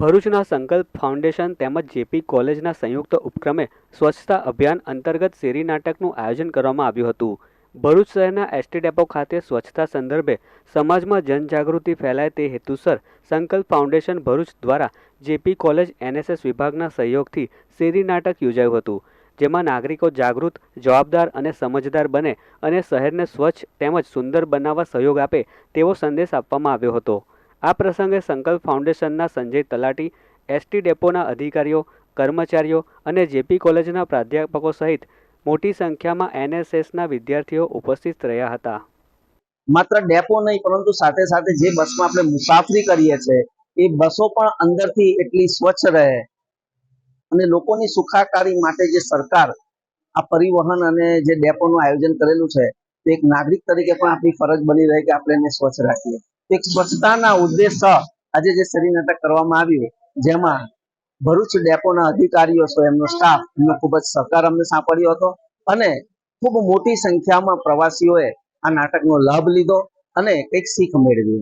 ભરૂચના સંકલ્પ ફાઉન્ડેશન તેમજ જેપી કોલેજના સંયુક્ત ઉપક્રમે સ્વચ્છતા અભિયાન અંતર્ગત શેરી નાટકનું આયોજન કરવામાં આવ્યું હતું. ભરૂચ શહેરના એસટી ડેપો ખાતે સ્વચ્છતા સંદર્ભે સમાજમાં જનજાગૃતિ ફેલાય તે હેતુસર સંકલ્પ ફાઉન્ડેશન ભરૂચ દ્વારા જેપી કોલેજ એનએસએસ વિભાગના સહયોગથી શેરી નાટક યોજાયું હતું. જેમાં નાગરિકો જાગૃત, જવાબદાર અને સમજદાર બને અને શહેરને સ્વચ્છ તેમજ સુંદર બનાવવા સહયોગ આપે તેવો સંદેશ આપવામાં આવ્યો હતો. આ પ્રસંગે સંકલ્પ ફાઉન્ડેશનના સંજય તલાટી, એસટી ડેપોના અધિકારીઓ, કર્મચારીઓ અને જેપી કોલેજના પ્રાધ્યાપકો સહિત મોટી સંખ્યામાં એનએસએસના વિદ્યાર્થીઓ ઉપસ્થિત રહ્યા હતા. માત્ર ડેપો નહીં, પરંતુ સાથે સાથે જે બસમાં આપણે મુસાફરી કરીએ છીએ, એ બસો પણ અંદરથી એટલી સ્વચ્છ રહે. અને લોકોની સુખાકારી માટે જે સરકાર આ પરિવહન અને જે ડેપોનું આયોજન કરેલું છે, તે એક નાગરિક તરીકે પણ આપણી ફરજ બની રહે કે આપણે એને સ્વચ્છ રાખીએ. એક સ્વચ્છતાના ઉદ્દેશ આજે જે શરીર નાટક કરવામાં આવ્યું, જેમાં ભરૂચ ડેપોના અધિકારીઓ છે, એમનો સ્ટાફ એમનો ખૂબ જ સહકાર અમને સાંપડ્યો હતો અને ખૂબ મોટી સંખ્યામાં પ્રવાસીઓએ આ નાટકનો લાભ લીધો અને કંઈક શીખ મેળવી